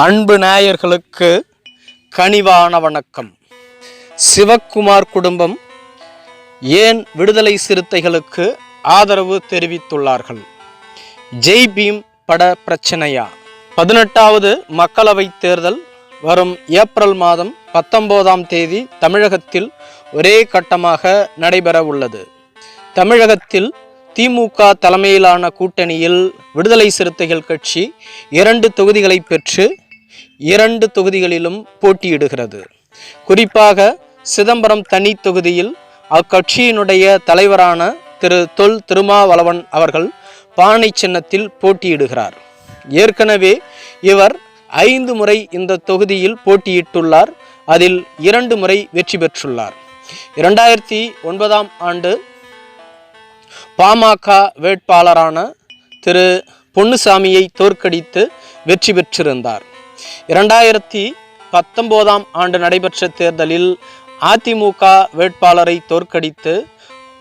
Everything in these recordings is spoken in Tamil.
அன்பு நேயர்களுக்கு கனிவான வணக்கம். சிவக்குமார் குடும்பம் ஏன் விடுதலை சிறுத்தைகளுக்கு ஆதரவு தெரிவித்துள்ளார்கள்? ஜெய் பீம் பட பிரச்சனையா? பதினெட்டாவது மக்களவைத் தேர்தல் வரும் ஏப்ரல் மாதம் பத்தொன்பதாம் தேதி தமிழகத்தில் ஒரே கட்டமாக நடைபெற உள்ளது தமிழகத்தில் திமுக தலைமையிலான கூட்டணியில் விடுதலை சிறுத்தைகள் கட்சி இரண்டு தொகுதிகளை பெற்று இரண்டு தொகுதிகளிலும் போட்டியிடுகிறது. குறிப்பாக சிதம்பரம் தனி தொகுதியில் அக்கட்சியினுடைய தலைவரான திரு தொல் திருமாவளவன் அவர்கள் பானை சின்னத்தில் போட்டியிடுகிறார். ஏற்கனவே இவர் ஐந்து முறை இந்த தொகுதியில் போட்டியிட்டுள்ளார். அதில் இரண்டு முறை வெற்றி பெற்றுள்ளார். இரண்டாயிரத்தி ஒன்பதாம் ஆண்டு பாமக வேட்பாளரான திரு பொன்னுசாமியை தோற்கடித்து வெற்றி பெற்றிருந்தார். இரண்டாயிரத்தி பத்தொம்போதாம் ஆண்டு நடைபெற்ற தேர்தலில் அதிமுக வேட்பாளரை தோற்கடித்து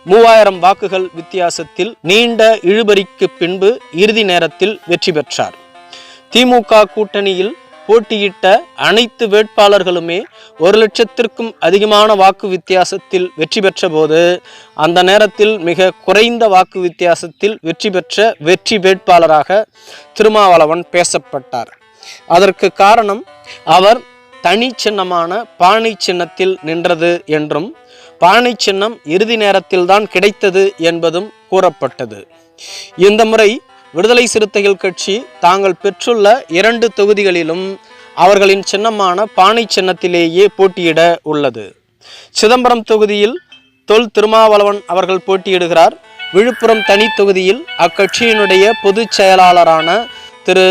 மூவாயிரம் வாக்குகள் வித்தியாசத்தில் நீண்ட இழுபறிக்கு பின்பு இறுதி நேரத்தில் வெற்றி பெற்றார். திமுக கூட்டணியில் போட்டியிட்ட அனைத்து வேட்பாளர்களுமே ஒரு லட்சத்திற்கும் அதிகமான வாக்கு வித்தியாசத்தில் வெற்றி பெற்ற போது அந்த நேரத்தில் மிக குறைந்த வாக்கு வித்தியாசத்தில் வெற்றி பெற்ற வெற்றி வேட்பாளராக திருமாவளவன் பேசப்பட்டார். அதற்கு காரணம் அவர் தனி சின்னமான பானை சின்னத்தில் நின்றது என்றும் பானை சின்னம் இறுதி நேரத்தில்தான் கிடைத்தது என்பதும் கூறப்பட்டது. இந்த முறை விடுதலை சிறுத்தைகள் கட்சி தாங்கள் பெற்றுள்ள இரண்டு தொகுதிகளிலும் அவர்களின் சின்னமான பானை சின்னத்திலேயே போட்டியிட உள்ளது. சிதம்பரம் தொகுதியில் தொல் திருமாவளவன் அவர்கள் போட்டியிடுகிறார். விழுப்புரம் தனி தொகுதியில் அக்கட்சியினுடைய பொதுச் செயலாளரான திரு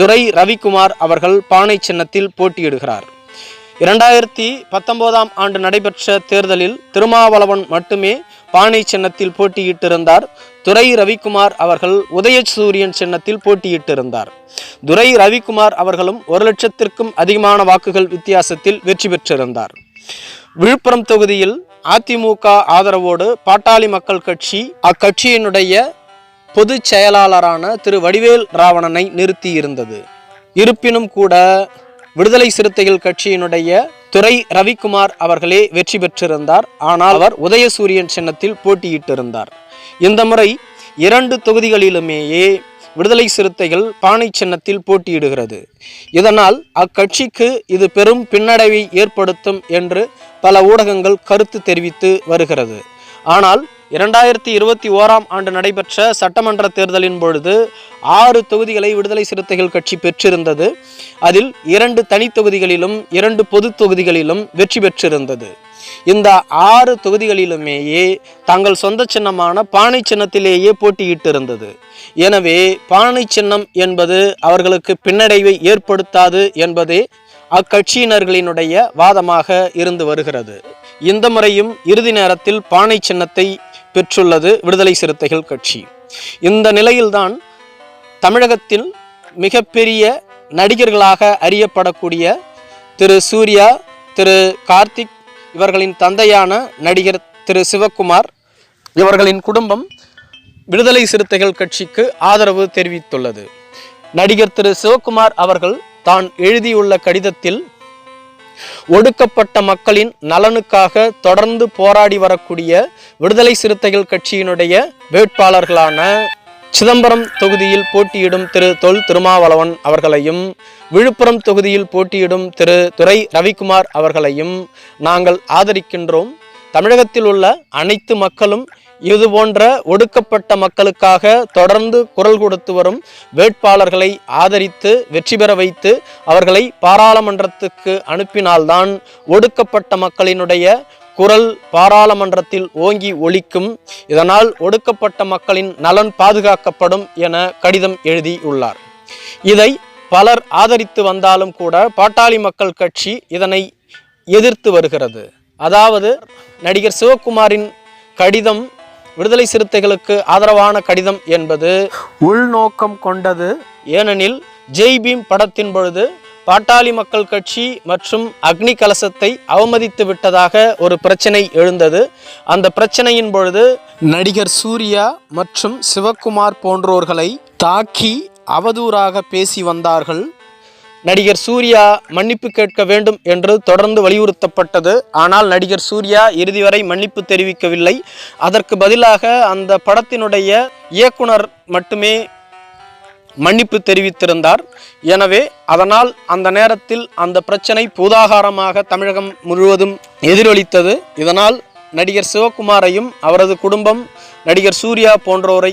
துரை ரவிக்குமார் அவர்கள் பானை சின்னத்தில் போட்டியிடுகிறார். இரண்டாயிரத்தி பத்தொன்பதாம் ஆண்டு நடைபெற்ற தேர்தலில் திருமாவளவன் மட்டுமே பானை சின்னத்தில் போட்டியிட்டிருந்தார். துரை ரவிக்குமார் அவர்கள் உதயசூரியன் சின்னத்தில் போட்டியிட்டிருந்தார். துரை ரவிக்குமார் அவர்களும் ஒரு லட்சத்திற்கும் அதிகமான வாக்குகள் வித்தியாசத்தில் வெற்றி பெற்றிருந்தார். விழுப்புரம் தொகுதியில் அதிமுக ஆதரவோடு பாட்டாளி மக்கள் கட்சி அக்கட்சியினுடைய பொதுச் செயலாளரான திரு வடிவேல் ராவணனை நிறுத்தியிருந்தது. இருப்பினும் கூட விடுதலை சிறுத்தைகள் கட்சியினுடைய துறை ரவிக்குமார் அவர்களே வெற்றி பெற்றிருந்தார். ஆனால் அவர் உதயசூரியன் சின்னத்தில் போட்டியிட்டிருந்தார். இந்த முறை இரண்டு தொகுதிகளிலுமேயே விடுதலை சிறுத்தைகள் பானை சின்னத்தில் போட்டியிடுகிறது. இதனால் அக்கட்சிக்கு இது பெரும் பின்னடைவை ஏற்படுத்தும் என்று பல ஊடகங்கள் கருத்து தெரிவித்து வருகிறது. ஆனால் இரண்டாயிரத்தி இருபத்தி ஓராம் ஆண்டு நடைபெற்ற சட்டமன்ற தேர்தலின் பொழுது ஆறு தொகுதிகளை விடுதலை சிறுத்தைகள் கட்சி பெற்றிருந்தது. அதில் இரண்டு தனி தொகுதிகளிலும் இரண்டு பொது தொகுதிகளிலும் வெற்றி பெற்றிருந்தது. இந்த ஆறு தொகுதிகளிலுமேயே தங்கள் சொந்த சின்னமான பானை சின்னத்திலேயே போட்டியிட்டிருந்தது. எனவே பானை சின்னம் என்பது அவர்களுக்கு பின்னடைவை ஏற்படுத்தாது என்பதே அக்கட்சியினர்களினுடைய வாதமாக இருந்து வருகிறது. இந்த முறையும் இறுதி நேரத்தில் பானை சின்னத்தை பெற்றுள்ளது விடுதலை சிறுத்தைகள் கட்சி. இந்த நிலையில்தான் தமிழகத்தில் மிகப்பெரிய நடிகர்களாக அறியப்படக்கூடிய திரு சூர்யா திரு கார்த்திக் இவர்களின் தந்தையான நடிகர் திரு சிவக்குமார் இவர்களின் குடும்பம் விடுதலை சிறுத்தைகள் கட்சிக்கு ஆதரவு தெரிவித்துள்ளது. நடிகர் திரு சிவக்குமார் அவர்கள் தான் எழுதியுள்ள கடிதத்தில் ஒடுக்கப்பட்ட மக்களின் நலனுக்காக தொடர்ந்து போராடி வரக்கூடிய விடுதலை சிறுத்தைகள் கட்சியினுடைய வேட்பாளர்களான சிதம்பரம் தொகுதியில் போட்டியிடும் திரு தொல் திருமாவளவன் அவர்களையும் விழுப்புரம் தொகுதியில் போட்டியிடும் திரு துரை ரவிக்குமார் அவர்களையும் நாங்கள் ஆதரிக்கின்றோம். தமிழகத்தில் உள்ள அனைத்து மக்களும் இது போன்ற ஒடுக்கப்பட்ட மக்களுக்காக தொடர்ந்து குரல் கொடுத்து வரும் வேட்பாளர்களை ஆதரித்து வெற்றி பெற வைத்து அவர்களை பாராளுமன்றத்துக்கு அனுப்பினால்தான் ஒடுக்கப்பட்ட மக்களினுடைய குரல் பாராளுமன்றத்தில் ஓங்கி ஒழிக்கும் இதனால் ஒடுக்கப்பட்ட மக்களின் நலன் பாதுகாக்கப்படும் என கடிதம் எழுதியுள்ளார். இதை பலர் ஆதரித்து வந்தாலும் கூட பாட்டாளி மக்கள் கட்சி இதனை எதிர்த்து வருகிறது. அதாவது நடிகர் சிவகுமாரின் கடிதம் விடுதலை சிறுத்தைகளுக்கு ஆதரவான கடிதம் என்பது உள்நோக்கம் கொண்டது. ஏனெனில் ஜெய் பீம் படத்தின் பொழுது பாட்டாளி மக்கள் கட்சி மற்றும் அக்னி கலசத்தை அவமதித்து விட்டதாக ஒரு பிரச்சனை எழுந்தது. அந்த பிரச்சனையின் பொழுது நடிகர் சூர்யா மற்றும் சிவக்குமார் போன்றோர்களை தாக்கி அவதூறாக பேசி வந்தார்கள். நடிகர் சூர்யா மன்னிப்பு கேட்க வேண்டும் என்று தொடர்ந்து வலியுறுத்தப்பட்டது. ஆனால் நடிகர் சூர்யா இறுதி வரை மன்னிப்பு தெரிவிக்கவில்லை. அதற்கு பதிலாக அந்த படத்தினுடைய இயக்குனர் மட்டுமே மன்னிப்பு தெரிவித்திருந்தார். எனவே அதனால் அந்த நேரத்தில் அந்த பிரச்சனை பூதாகாரமாக தமிழகம் முழுவதும் எதிரொலித்தது. இதனால் நடிகர் சிவகுமாரையும் அவரது குடும்பம் நடிகர் சூர்யா போன்றோரை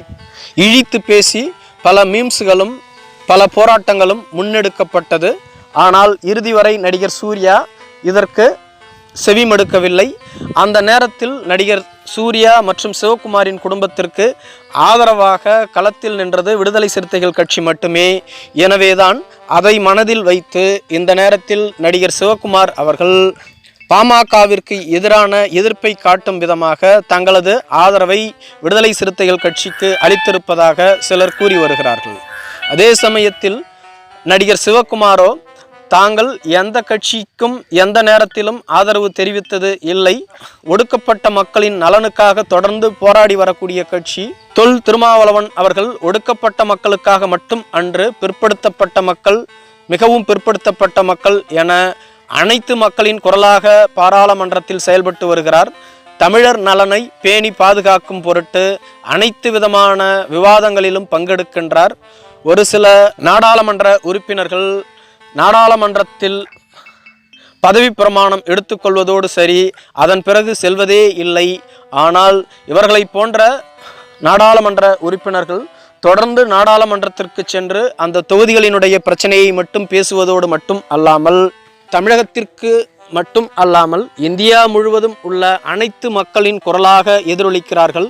இழித்து பேசி பல மீம்ஸ்களும் பல போராட்டங்களும் முன்னெடுக்கப்பட்டது. ஆனால் இறுதி வரை நடிகர் சூர்யா இதற்கு செவிமடுக்கவில்லை. அந்த நேரத்தில் நடிகர் சூர்யா மற்றும் சிவகுமாரின் குடும்பத்திற்கு ஆதரவாக களத்தில் நின்றது விடுதலை சிறுத்தைகள் கட்சி மட்டுமே. எனவேதான் அதை மனதில் வைத்து இந்த நேரத்தில் நடிகர் சிவகுமார் அவர்கள் பாமகவிற்கு எதிரான எதிர்ப்பை காட்டும் விதமாக தங்களது ஆதரவை விடுதலை சிறுத்தைகள் கட்சிக்கு அளித்திருப்பதாக சிலர் கூறி வருகிறார்கள். அதே சமயத்தில் நடிகர் சிவகுமாரோ தாங்கள் எந்த கட்சிக்கும் எந்த நேரத்திலும் ஆதரவு தெரிவித்தது இல்லை. ஒடுக்கப்பட்ட மக்களின் நலனுக்காக தொடர்ந்து போராடி வரக்கூடிய கட்சி தொல் திருமாவளவன் அவர்கள் ஒடுக்கப்பட்ட மக்களுக்காக மட்டும் அன்று பிற்படுத்தப்பட்ட மக்கள் மிகவும் பிற்படுத்தப்பட்ட மக்கள் என அனைத்து மக்களின் குரலாக பாராளுமன்றத்தில் செயல்பட்டு வருகிறார். தமிழர் நலனை பேணி பாதுகாக்கும் பொருட்டு அனைத்து விதமான விவாதங்களிலும் பங்கெடுக்கின்றார். ஒரு சில நாடாளுமன்ற உறுப்பினர்கள் நாடாளுமன்றத்தில் பதவி பிரமாணம் எடுத்துக்கொள்வதோடு சரி அதன் பிறகு செல்வதே இல்லை. ஆனால் இவர்களை போன்ற நாடாளுமன்ற உறுப்பினர்கள் தொடர்ந்து நாடாளுமன்றத்திற்கு சென்று அந்த தொகுதிகளினுடைய பிரச்சனையை மட்டும் பேசுவதோடு மட்டும் அல்லாமல் தமிழகத்திற்கு மட்டும் அல்லாமல் இந்தியா முழுவதும் உள்ள அனைத்து மக்களின் குரலாக எதிரொலிக்கிறார்கள்.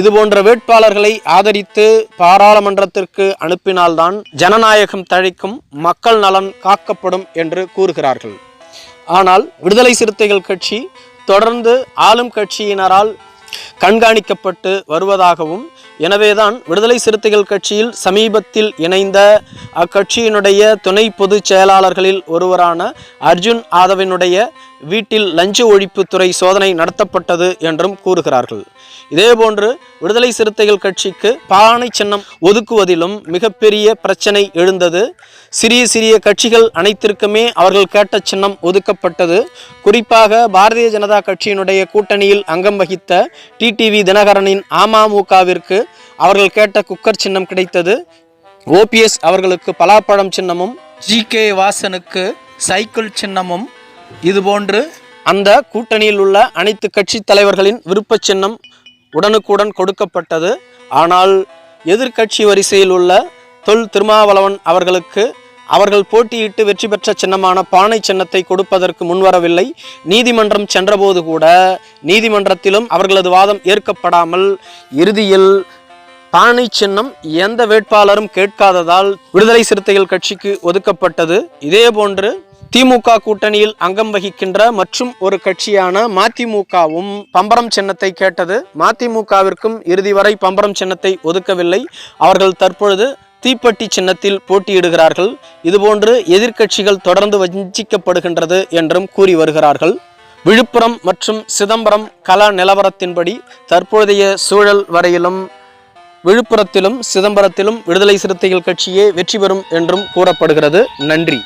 இது போன்ற வேட்பாளர்களை ஆதரித்து பாராளுமன்றத்திற்கு அனுப்பினால்தான் ஜனநாயகம் தழைக்கும் மக்கள் நலன் காக்கப்படும் என்று கூறுகிறார்கள். ஆனால் விடுதலை சிறுத்தைகள் கட்சி தொடர்ந்து ஆளும் கட்சியினரால் கண்காணிக்கப்பட்டு வருவதாகவும் எனவேதான் விடுதலை சிறுத்தைகள் கட்சியில் சமீபத்தில் இணைந்த அக்கட்சியினுடைய துணை பொதுச் செயலாளர்களில் ஒருவரான அர்ஜுன் ஆதவினுடைய வீட்டில் லஞ்ச ஒழிப்புத்துறை சோதனை நடத்தப்பட்டது என்றும் கூறுகிறார்கள். இதேபோன்று விடுதலை சிறுத்தைகள் கட்சிக்கு பானை சின்னம் ஒதுக்குவதிலும் மிகப்பெரிய பிரச்சனை எழுந்தது. சிறிய சிறிய கட்சிகள் அனைத்திற்குமே அவர்கள் கேட்ட சின்னம் ஒதுக்கப்பட்டது. குறிப்பாக பாரதிய ஜனதா கட்சியினுடைய கூட்டணியில் அங்கம் வகித்த டிடிவி தினகரனின் அமமுகவிற்கு அவர்கள் கேட்ட குக்கர் சின்னம் கிடைத்தது. ஓபிஎஸ் அவர்களுக்கு பலாப்பழம் சின்னமும் ஜி கே வாசனுக்கு சைக்கிள் சின்னமும் இதுபோன்று அந்த கூட்டணியில் உள்ள அனைத்து கட்சி தலைவர்களின் விருப்ப சின்னம் உடனுக்குடன் கொடுக்கப்பட்டது. ஆனால் எதிர்க்கட்சி வரிசையில் உள்ள தொல் திருமாவளவன் அவர்களுக்கு அவர்கள் போட்டியிட்டு வெற்றி பெற்ற சின்னமான பானை சின்னத்தை கொடுப்பதற்கு முன்வரவில்லை. நீதிமன்றம் சென்றபோது கூட நீதிமன்றத்திலும் அவர்களது வாதம் ஏற்கப்படாமல் இறுதியில் பானை சின்னம் எந்த வேட்பாளரும் கேட்காததால் விடுதலை சிறுத்தைகள் கட்சிக்கு ஒதுக்கப்பட்டது. இதேபோன்று திமுக கூட்டணியில் அங்கம் வகிக்கின்ற மற்றும் ஒரு கட்சியான மதிமுகவும் பம்பரம் சின்னத்தை கேட்டது. மதிமுகவிற்கும் இறுதி வரை பம்பரம் சின்னத்தை ஒதுக்கவில்லை. அவர்கள் தற்பொழுது தீப்பெட்டி சின்னத்தில் போட்டியிடுகிறார்கள். இதுபோன்று எதிர்க்கட்சிகள் தொடர்ந்து வஞ்சிக்கப்படுகின்றது என்றும் கூறி வருகிறார்கள். விழுப்புரம் மற்றும் சிதம்பரம் கலா நிலவரத்தின்படி தற்போதைய சூழல் வரையிலும் விழுப்புரத்திலும் சிதம்பரத்திலும் விடுதலை சிறுத்தைகள் கட்சியே வெற்றி பெறும் என்றும் கூறப்படுகிறது. நன்றி.